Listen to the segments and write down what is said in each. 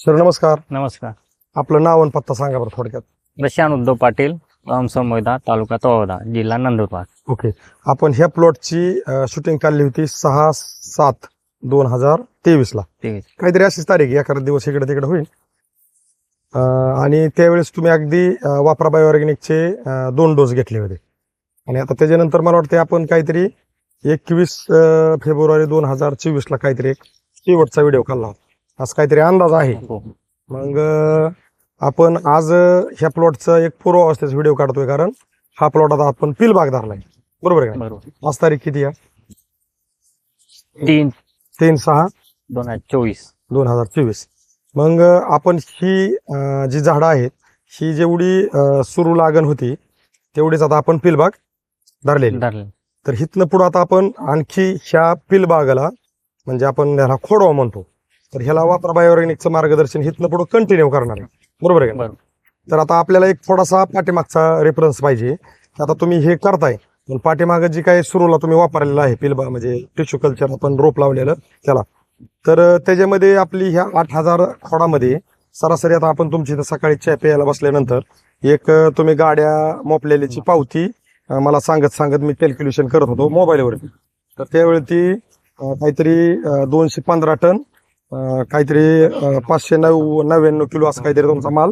Sir नमस्कार. नमस्कार. आपलं नाव आणि पत्ता सांगा बरं थोडक्यात. प्रशांत उद्धव पाटील रामसंमोदा तालुका तळोदा जिल्हा नंदुरबार. ओके. आपण ह्या प्लॉटची शूटिंग काढली होती सहा सात दोन हजार तेवीस ला. तेवीस. काहीतरी अशीच तारीख एखादा दिवस इकडे तिकडे होईल. आणि त्यावेळेस तुम्ही अगदी वापरा बायोऑर्गॅनिकचे अं, दोन डोस घेतले होते. आणि आता त्याच्यानंतर मला वाटतं आपण काहीतरी एकवीस फेब्रुवारी दोन हजार चोवीस ला काहीतरी एक शेवटचा व्हिडिओ काढला होता. असं काहीतरी अंदाज आहे. हो. मग अं, आपण आज ह्या प्लॉटचा एक पूर्वावस्थेचा व्हिडिओ काढतोय कारण हा प्लॉट आता आपण पिल बाग धरलाय. बरोबर आहे का आज तारीख किती आहे? तीन. तीन सहा? दोन हजार चोवीस. दोन हजार चोवीस. मग आपण ही जी झाडं आहेत ही जेवढी सुरू लागण होती तेवढीच आता आपण पिलबाग धरलेली. धरले तर हिथनं पुढं आता आपण आणखी ह्या पिलबागाला म्हणजे आपण ह्याला खोडवा म्हणतो. तर ह्याला वापरा बायोऑर्गॅनिकचं मार्गदर्शन हिथनं पुढं कंटिन्यू करणार आहे. बरोबर आहे का. तर आता आपल्याला एक थोडासा पाठीमागचा रेफरन्स पाहिजे. आता तुम्ही हे करताय. पण पाठीमागं जी काही सुरूला तुम्ही वापरलेलं आहे पिलबा म्हणजे टिश्यू कल्चर आपण रोप लावलेलं त्याला. तर त्याच्यामध्ये आपली ह्या आठ हजार खोडामध्ये सरासरी आता आपण तुमची इथं सकाळी चहा प्यायला बसल्यानंतर एक तुम्ही गाड्या मोपलेल्याची पावती मला सांगत सांगत मी कॅल्क्युलेशन करत होतो मोबाईलवर तर त्यावेळी ती काहीतरी दोनशे पंधरा टन काहीतरी पाचशे नऊ नव्याण्णव किलो असं काहीतरी तुमचा माल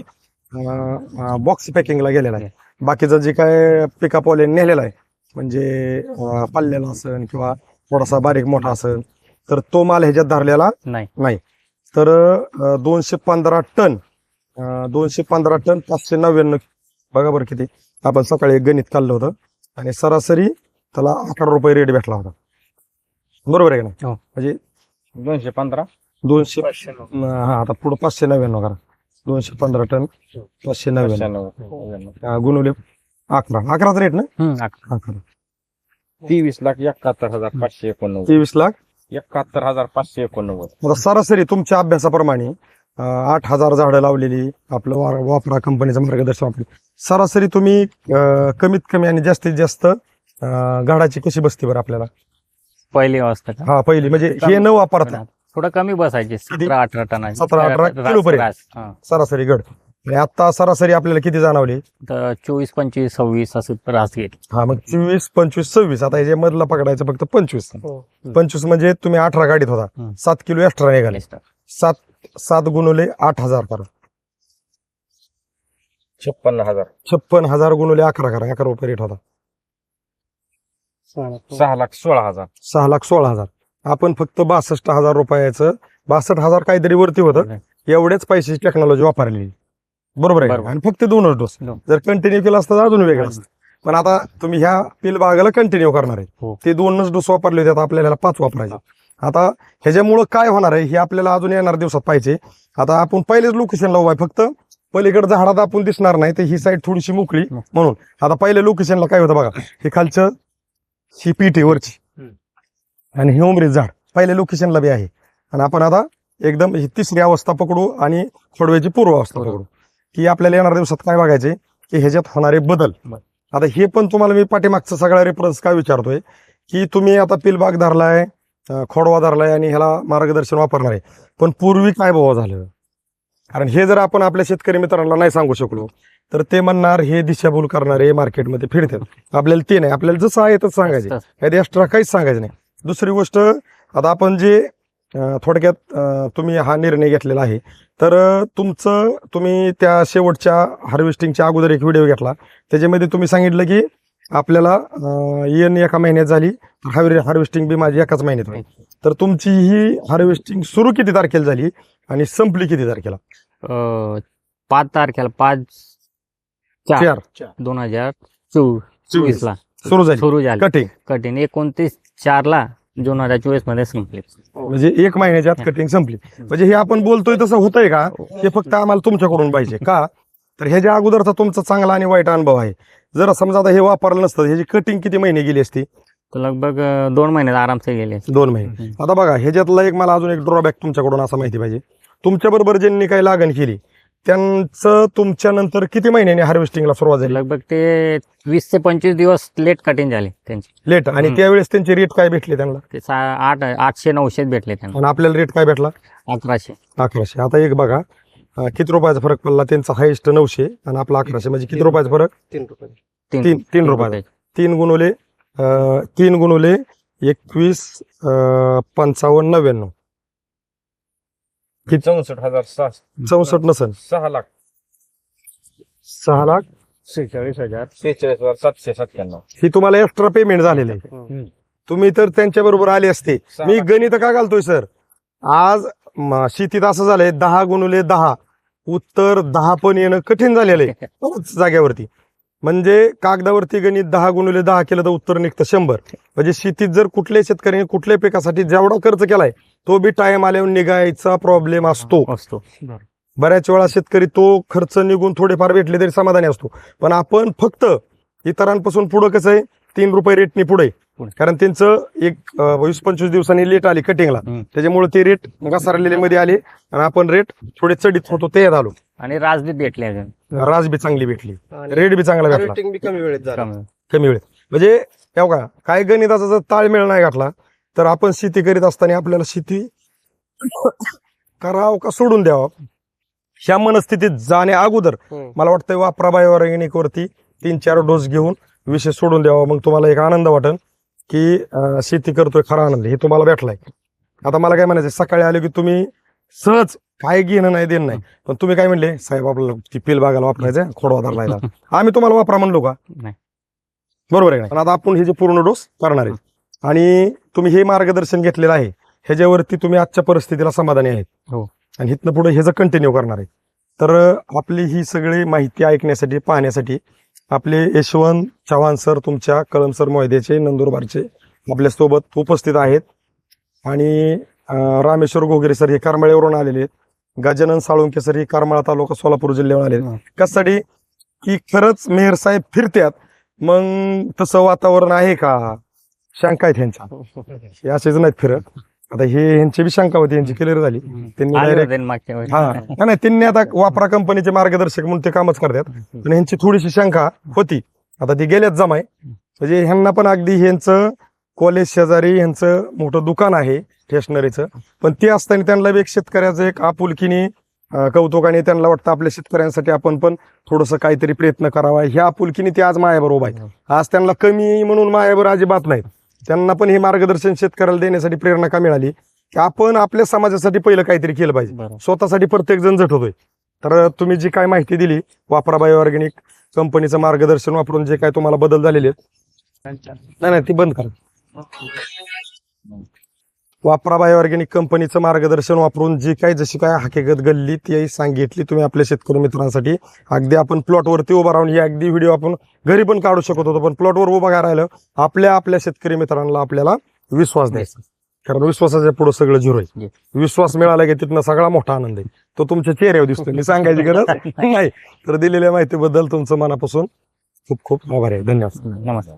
बॉक्स पॅकिंगला गेलेला आहे. बाकीचं जे काय पिकअप वाले नेलेला आहे म्हणजे पाल्लेला असेल किंवा थोडासा बारीक मोठा असेल तर तो माल ह्याच्यात धरलेला नाही. नाही. तर दोनशे पंधरा टन दोनशे पंधरा टन पाचशे नव्याण्णव बघा बरं किती. आपण सकाळी गणित काढलं होतं आणि सरासरी त्याला अकरा रुपये रेट भेटला होता. बरोबर आहे का नाही? हो. म्हणजे दोनशे पंधरा. दोनशे हा आता पुढे पाचशे नव्याण्णव करा. दोनशे पंधरा टन पाचशे नव्याण्णव. गुणवले अकरा. अकराचा रेट ना? हम्म, अकरा. अकरा तेवीस लाख एकाहत्तर हजार पाचशे एकोणनव्वद. तेवीस लाख? एकाहत्तर हजार पाचशे एकोणनव्वद. आता सरासरी तुमच्या अभ्यासाप्रमाणे आठ हजार झाडं लावलेली आपलं वा- वापरा कंपनीचं मार्गदर्शन वापरले. सरासरी तुम्ही कमीत कमी आणि जास्तीत जास्त अं, झाडाची कशी बसते बरं आपल्याला? पहिली अवस्था का? हा पहिली. म्हणजे हे न वापरता. थोडं कमी बसायचे सतरा अठरा टन सतरा, अठरा किलो पर्यंत. सरासरी गड. आणि आता सरासरी आपल्याला किती जाणवली? तर चोवीस पंचवीस सव्वीस असं रास घेत. हा मग चोवीस पंचवीस सव्वीस. आता याच्या मधला पकडायचं फक्त पंचवीस. पंचवीस म्हणजे तुम्ही अठरा गाडीत होता. हम्म. सात किलो एक्स्ट्रा निघाले. सात सात गुणवले आठ हजार करा. छप्पन्न हजार. छप्पन हजार गुणवले अकरा करा. अकरा रुपये रेट होता. सहा लाख सोळा हजार. सहा लाख सोळा हजार. आपण फक्त बासष्ट हजार रुपयाचं बासष्ट हजार काहीतरी वरती होतं. एवढ्याच पैशाची टेक्नॉलॉजी वापरलेली. बरोबर आहे. आणि फक्त दोनच डोस. जर कंटिन्यू केलं असतं तर अजून वेगळं असतं. पण आता तुम्ही ह्या पिल बागाला कंटिन्यू करणार आहे. हो. ते दोनच डोस वापरले होते आता आपल्याला पाच वापरायचे आता ह्याच्यामुळं काय होणार आहे हे आपल्याला अजून येणार दिवसात पाहिजे आता आपण पहिलेच लोकेशनला उभा आहे फक्त पलीकडे झाडात आपण दिसणार नाही तर ही साईड थोडीशी मोकळी. हो. म्हणून आता पहिले लोकेशनला काय होतं बघा हे खालचं ही पीठ आहे वरची. आणि हे उमरीच झाड पहिले लोकेशनला बी आहे. आणि आपण आता एकदम ही तिसरी अवस्था पकडू आणि खोडव्याची पूर्व अवस्था पकडू. की आपल्याला येणाऱ्या दिवसात काय बघायचे? की ह्याच्यात होणारे बदल. आता हे पण तुम्हाला मी पाठीमागचा सगळा रेफरन्स काय विचारतोय? की तुम्ही आता पिलबाग धरलाय खोडवा धरलाय आणि ह्याला मार्गदर्शन वापरणार आहे. पण पूर्वी काय बाबा झालं? कारण हे जर आपण आपल्या शेतकरी मित्रांना नाही सांगू शकलो तर ते म्हणणार हे दिशाभूल करणारे मार्केटमध्ये फिरतात. आपल्याला ते नाही. आपल्याला जसं आहे तसं सांगायचे. काही एक्स्ट्रा काहीच सांगायचं नाही. दुसरी गोष्ट आता आपण जे थोडक्यात तुम्ही हा निर्णय घेतलेला आहे तर तुमचं तुम्ही त्या शेवटच्या हार्वेस्टिंगच्या अगोदर एक व्हिडिओ घेतला. त्याच्यामध्ये तुम्ही सांगितलं की आपल्याला येण एका महिन्यात झाली हार्वे हार्वेस्टिंग बी माझी एकाच महिन्यात होईल. तर तुमची ही हार्वेस्टिंग सुरू किती तारखेला झाली आणि संपली किती तारखेला? पाच तारखेला पाच चार. दोन हजार चोवीस. ला सुरू झाली. सुरू झाली. कटिंग कठीण एकोणतीस चार ला दोन हजार चोवीसमध्ये संपले म्हणजे एक महिन्याच्या आत कटिंग संपली. म्हणजे हे आपण बोलतोय तसं होतंय का? हे. फक्त आम्हाला तुमच्याकडून पाहिजे. का? तर ह्याच्या अगोदरचा तुमचा चांगला आणि वाईट अनुभव आहे जर समजा आता हे वापरलं नसतं ह्याची कटिंग किती महिने गेली असती? तर लगभग दोन महिन्यात आरामसे गेले दोन महिने. आता बघा ह्याच्यातला एक मला अजून एक ड्रॉबॅक तुमच्याकडून असं माहिती पाहिजे. तुमच्या बरोबर ज्यांनी काही लागण केली त्यांचं तुमच्या नंतर किती महिन्याने हार्वेस्टिंगला सुरुवात झाली? लगभग ते वीस ते पंचवीस दिवस लेट कटिंग झाले त्यांचे. लेट आणि हम्म. त्यावेळेस त्यांचे रेट काय भेटले त्यांना? ते सा- आठ आठशे नऊशे भेटले त्यांना. आणि आपल्याला रेट काय भेटला? अकराशे. अकराशे. आता एक बघा अं, किती रुपयाचा फरक पडला? त्यांचा हायेस्ट नऊशे आणि आपला अकराशे. म्हणजे किती रुपयाचा फरक? तीन तीन- तीन रुपये. तीन गुणवले अं, तीन गुणवले एकवीस अं, पंचावन्न नव्याण्णव. चौसष्ट हजार सहा चौसष्ट नसन सहा लाख. सहा लाख? शेहेचाळीस हजार. शेहेचाळीस हजार सातशे सत्त्याण्णव. ही तुम्हाला एक्स्ट्रा पेमेंट झालेलं आहे. तुम्ही तर त्यांच्या बरोबर आले असते. मी. गणित का घालतोय सर? आज म, शेतीत असं झालंय दहा गुणुले दहा. उत्तर दहा पण येणं कठीण झालेलं आहे. जाग्यावरती म्हणजे कागदावरती गणित दहा गुणुले दहा केलं तर उत्तर निघतं शंभर. म्हणजे शेतीत जर कुठल्याही शेतकऱ्याने कुठल्याही पिकासाठी जेवढा खर्च केलाय तो बी टाइम आल्यावर निघायचा प्रॉब्लेम असतो. असतो. बऱ्याच वेळा शेतकरी तो खर्च निघून थोडेफार भेटले तरी समाधानी असतो. पण आपण फक्त इतरांपासून पुढं कसं आहे तीन रुपये रेटनी पुढे. कारण त्यांचं एक वीस पंचवीस दिवसांनी लेट आली कटिंगला. त्याच्यामुळे ते रेट घसारलेले मध्ये आले आणि आपण रेट थोडे चढीत होतो ते आलो आणि राजबीत भेटले अजून. राज बी चांगली भेटली. रेट बी चांगला भेटला. बी कमी वेळेत झालं. कमी. कमी वेळेत. म्हणजे का काय गणिताचा जर ताळमेळ नाही घातला तर आपण शेती करीत असताना आपल्याला शेती करावं का सोडून द्यावं? ह्या मनस्थितीत जाण्या अगोदर हम्म. मला वाटतं वापरा बायोऑर्गॅनिक वरती तीन चार डोस घेऊन विषय सोडून द्यावा. मग तुम्हाला एक आनंद वाटेल की अं, शेती करतोय खरा आनंद. हे तुम्हाला भेटलाय. आता मला काय म्हणायचं सकाळी आले की तुम्ही सहज काय घेणं नाही देणं नाही. पण तुम्ही काय म्हणले साहेब आपल्याला ती पिल बागायला वापरायचं खोडवा धरलायला आम्ही तुम्हाला वापरा म्हणलो का? नाही. बरोबर आहे का नाही? पण आता आपण हे जे पूर्ण डोस करणार आहे आणि तुम्ही हे मार्गदर्शन घेतलेलं आहे ह्याच्यावरती तुम्ही आजच्या परिस्थितीला समाधानी आहेत हो. आणि इथनं पुढे ह्याचं कंटिन्यू करणार आहे. तर अं, आपली ही सगळी माहिती ऐकण्यासाठी पाहण्यासाठी आपले यशवंत चव्हाण सर तुमच्या कळम सर मोयदेचे नंदुरबारचे आपल्यासोबत उपस्थित आहेत. आणि रामेश्वर घोगरे सर हे करमाळ्यावरून आलेले आहेत. गजानन साळुंके सर हे करमाळा तालुका सोलापूर जिल्ह्यावर आलेले आहेत. कशासाठी? की खरंच मेहर साहेब फिरत्यात. मग तसं वातावरण आहे का? शंका आहेत ह्यांच्या. हे असेच नाहीत फिरत. आता हे ह्यांची बी शंका होती. यांची क्लिअर झाली. त्यांनी आले वेळी. हा. नाही, नाही त्यांनी आता वापरा कंपनीचे मार्गदर्शक म्हणून ते कामच करतात. पण ह्यांची थोडीशी शंका होती. आता ती गेल्यात जमाय. म्हणजे ह्यांना पण अगदी ह्यांचं कॉलेज शेजारी ह्यांचं मोठं दुकान आहे स्टेशनरीचं पण ते असताना त्यांना एक शेतकऱ्याचं एक आपुलकीने अं, कौतुक आणि त्यांना वाटतं आपल्या शेतकऱ्यांसाठी आपण पण थोडंसं काहीतरी प्रयत्न करावा. ह्या आपुलकीने ते आज मायाबर उभा आहे आज त्यांना कमी म्हणून मायाबर अजिबात नाहीत. त्यांना पण हे मार्गदर्शन शेतकऱ्याला देण्यासाठी प्रेरणा का मिळाली? की आपण आपल्या समाजासाठी पहिलं काहीतरी केलं पाहिजे. स्वतःसाठी प्रत्येक जण झट होतोय. तर तुम्ही जी काय माहिती दिली वापरा बायो ऑर्गॅनिक कंपनीचं मार्गदर्शन वापरून जे काय तुम्हाला बदल झालेले आहेत. नाही नाही ती बंद करा. वापरा बाय ऑर्गॅनिक कंपनीचं मार्गदर्शन वापरून जी काय जशी काय हकीकत गल्ली ती सांगितली तुम्ही आपल्या शेतकरी मित्रांसाठी. अगदी आपण प्लॉटवरती उभा राहून ही अगदी व्हिडिओ आपण घरी पण काढू शकत होतो पण प्लॉटवर उभा राहिलं आपल्या आपल्या शेतकरी मित्रांना आपल्याला विश्वास द्यायचा. कारण विश्वासाच्या पुढे सगळं झिरो आहे. विश्वास मिळाला की तिथनं सगळा मोठा आनंद आहे. तो तुमच्या चेहऱ्यावर दिसतो मी सांगायची गरज नाही. तर दिलेल्या माहितीबद्दल तुमचं मनापासून खूप खूप आभार आहे. धन्यवाद. नमस्कार.